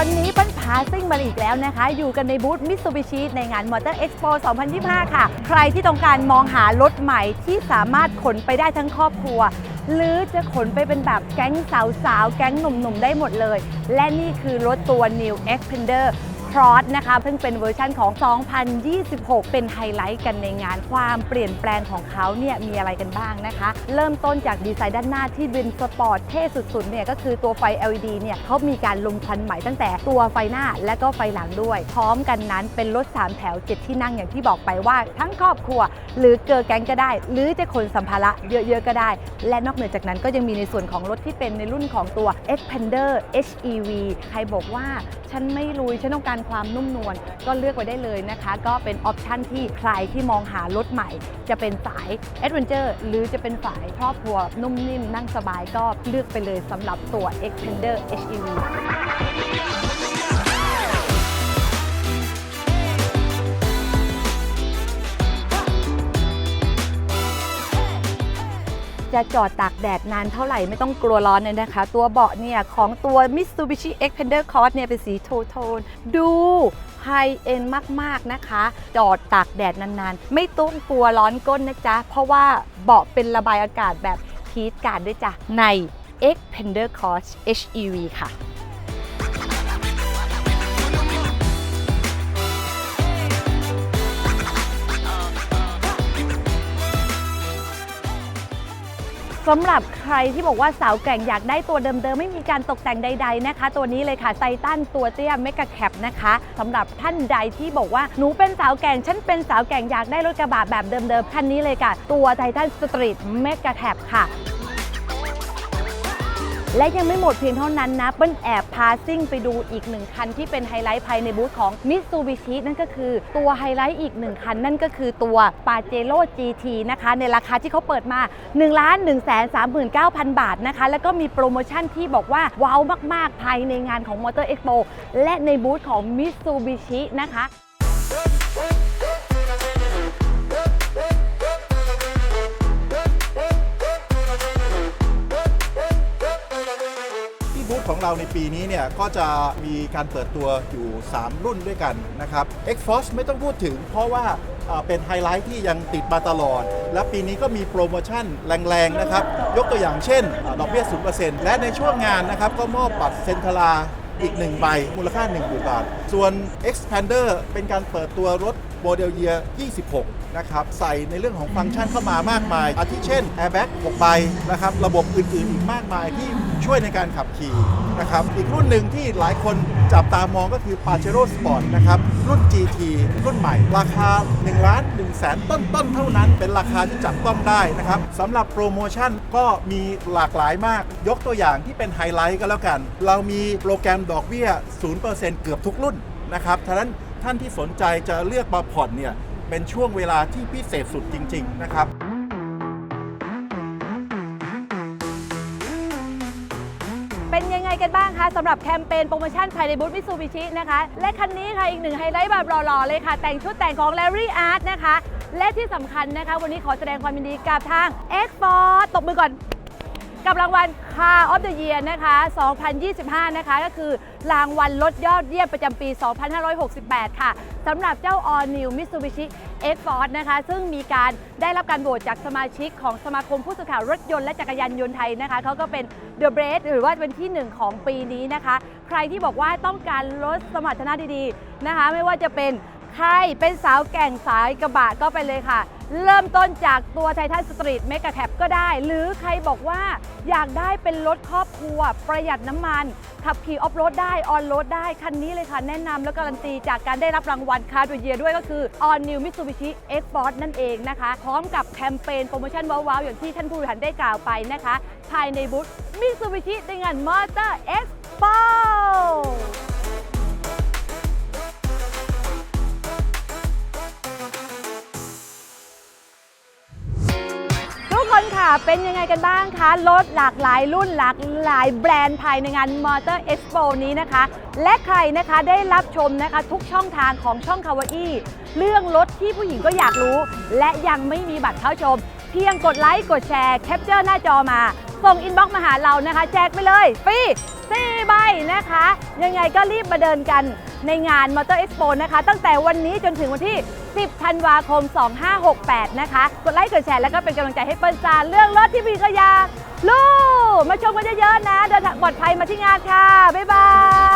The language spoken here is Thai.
วันนี้ปันพาซิ่งมาอีกแล้วนะคะ อยู่กันในบูธมิตซูบิชิในงานมอเตอร์เอ็กซ์โป2025 ค่ะ ใครที่ต้องการมองหารถใหม่ที่สามารถขนไปได้ทั้งครอบครัว หรือจะขนไปเป็นแบบแก๊งสาวๆ แก๊งหนุ่มๆ ได้หมดเลย และนี่คือรถตัว New Xpander Cross นะคะซึ่งเป็นเวอร์ชั่นของ 2026 เป็นไฮไลท์กันในงานความเปลี่ยนแปลงของเขาเนี่ยมีอะไรกันบ้างนะคะ เริ่มต้นจากดีไซน์ด้านหน้าที่เป็นสปอร์ตเท่สุดๆเนี่ยก็คือตัวไฟ LED เนี่ยเขามีการลงควันใหม่ตั้งแต่ตัวไฟหน้าและก็ไฟหลังด้วย พร้อมกันนั้นเป็นรถ 3 แถว 7 ที่นั่งอย่างที่บอกไปว่าทั้งครอบครัว หรือเกิร์แก๊งก็ได้ หรือจะขนสัมภาระเยอะๆก็ได้ และนอกเหนือจากนั้นก็ยังมีในส่วนของรถที่เป็นในรุ่นของตัว Xpander HEV ใครบอกว่าฉันไม่ลุยฉันต้องการความนุ่มนวลก็เลือกไว้ได้เลยนะคะ ก็เป็นออปชันที่ใครที่มองหารถใหม่ จะเป็นสายแอดเวนเจอร์หรือจะเป็นสายครอบครัวนุ่มนิ่มนั่งสบายก็เลือกไปเลยสำหรับตัว Extender HEV จะจอดตากแดดนานเท่าไหร่ไม่ต้องกลัวร้อนเลยนะคะ ตัวเบาะเนี่ย ของตัว Mitsubishi Xpander Cross เนี่ย เป็นสีโทโทน ดูไฮเอ็นมาก ๆ นะคะ จอดตากแดดนาน ๆ ไม่ต้องกลัวร้อนก้นนะจ๊ะ เพราะว่าเบาะเป็นระบายอากาศแบบฮีทการ์ดด้วยจ้ะใน Xpander Cross HEV ค่ะ สำหรับใครที่บอกว่าสาวแกร่งอยากได้ตัวเดิมๆ ไม่มีการตกแต่งใด ๆนะคะ ตัวนี้เลยค่ะไททันตัวเตี้ยเมกะแคปนะคะสำหรับท่านใดที่บอกว่าหนูเป็นสาวแกร่งฉันเป็นสาวแกร่งอยากได้รถกระบะแบบเดิมๆคันนี้เลยค่ะ ตัวไททันสตรีทเมกะแคปค่ะ และยังไม่หมดเพียงเท่านั้นนะ เปิ้ลแอบพาซิ่งไปดูอีกหนึ่งคันที่เป็นไฮไลท์ภายในบูธของ Mitsubishi นั่นก็คือตัวไฮไลท์อีกหนึ่งคันนั่นก็คือตัว Pajero GT นะคะ ในราคาที่เขาเปิดมา 1 1 3 9 0 0 0 บาทนะคะ แล้วก็มีโปรโมชั่นที่บอกว่า ว้าวมาก ๆ ภายในงานของ Motor Expo และในบูธของ Mitsubishi นะคะ เราในปีนี้เนี่ยก็จะมีการเปิดตัวอยู่ 3 รุ่นด้วยกันนะครับ X-Force ไม่ต้องพูดถึง เพราะว่าเป็นไฮไลท์ที่ยังติดมาตลอด และปีนี้ก็มีโปรโมชั่นแรงๆนะครับ ยกตัวอย่างเช่นดอกเบี้ย 0%และในช่วงงานนะครับก็มอบบัตรเซ็นทราอีก 1 ใบ มูลค่า1 0,000บาท ส่วน Expander เป็นการเปิดตัวรถ โมเดลเยียร์26 นะครับ ใส่ในเรื่องของฟังก์ชันเข้ามามากมาย อาทิเช่น Airbag 6ใบนะครับ ระบบอื่นๆ อีกมากมายที่ช่วยในการขับขี่นะครับ อีกรุ่นหนึ่งที่หลายคนจับตามองก็คือ Pajero Sport นะครับ รุ่น GT รุ่นใหม่ ราคา1ล้าน1แสนต้นๆ เท่านั้น เป็นราคาที่จับต้องได้นะครับสำหรับโปรโมชั่นก็มีหลากหลายมาก ยกตัวอย่างที่เป็นไฮไลท์ก็แล้วกัน เรามีโปรแกรมดอกเบี้ย 0%เกือบทุกรุ่นนะครับฉะนั้น ท่านที่สนใจจะเลือกมาผ่อนเนี่ยเป็นช่วงเวลาที่พิเศษสุดจริง ๆ นะครับเป็นยังไงกันบ้างคะสำหรับแคมเปญโปรโมชั่นภายในบูธมิซูบิชินะคะ และคันนี้ค่ะอีกหนึ่งไฮไลท์แบบหล่อๆเลยค่ะ แต่งชุดแต่งของ Larry Art นะคะ และที่สำคัญนะคะ วันนี้ขอแสดงความยินดีกับทาง X Force ตบมือก่อน กับรางวัล Car of the Year นะคะ 2025 นะคะ ก็คือรางวัลรถยอดเยี่ยมประจำปี 2568 ค่ะสำหรับเจ้า All New Mitsubishi X-Force นะคะ ซึ่งมีการได้รับการโหวตจากสมาชิกของสมาคมผู้สื่อข่าวรถยนต์และจักรยานยนต์ไทยนะคะเขาก็เป็น The b r a d หรือว่าเป็นที่หนึ่งของปีนี้นะคะ ใครที่บอกว่าต้องการรถสมรรถนะดีๆนะคะ ไม่ว่าจะเป็น ใครเป็นสาวแก่งสายกระบะก็ไปเลยค่ะ เริ่มต้นจากตัวไททันสตรีทเมกะแคปก็ได้ หรือใครบอกว่าอยากได้เป็นรถครอบครัว ประหยัดน้ำมัน ขับขี่ออฟโรดได้ ออนโรดได้ คันนี้เลยค่ะ แนะนำและการันตีจากการได้รับรางวัลคาร์ดเยียด้วยก็คือ All New Mitsubishi X-Force นั่นเองนะคะ พร้อมกับแคมเปญโปรโมชั่นว้าวๆ อย่างที่ท่านผู้บริหารได้กล่าวไปนะคะ ภายในบูธ Mitsubishi ในงาน Motor Expo คนค่ะ เป็นยังไงกันบ้างคะ รถหลากหลายรุ่นหลากหลายแบรนด์ภายในงาน Motor Expo นี้นะคะ และใครนะคะได้รับชมนะคะ ทุกช่องทางของช่องคาวาอี้เรื่องรถที่ผู้หญิงก็อยากรู้ และยังไม่มีบัตรเข้าชม เพียงกดไลค์กดแชร์แคปเจอร์หน้าจอมา ส่งอินบ็อกซ์มาหาเรานะคะ แจกไปเลยฟรี4ใบนะคะ ยังไงก็รีบมาเดินกันในงาน Motor Expo นะคะ ตั้งแต่วันนี้จนถึงวันที่ 10 ธันวาคม 2568 นะคะ กดไลค์ กดแชร์ แล้วก็เป็นกำลังใจให้เปิ้ลจานเรื่องรถที่มีกยาลูกมาชมกันเยอะๆนะ เดินทางปลอดภัยมาที่งานค่ะ บ๊ายบาย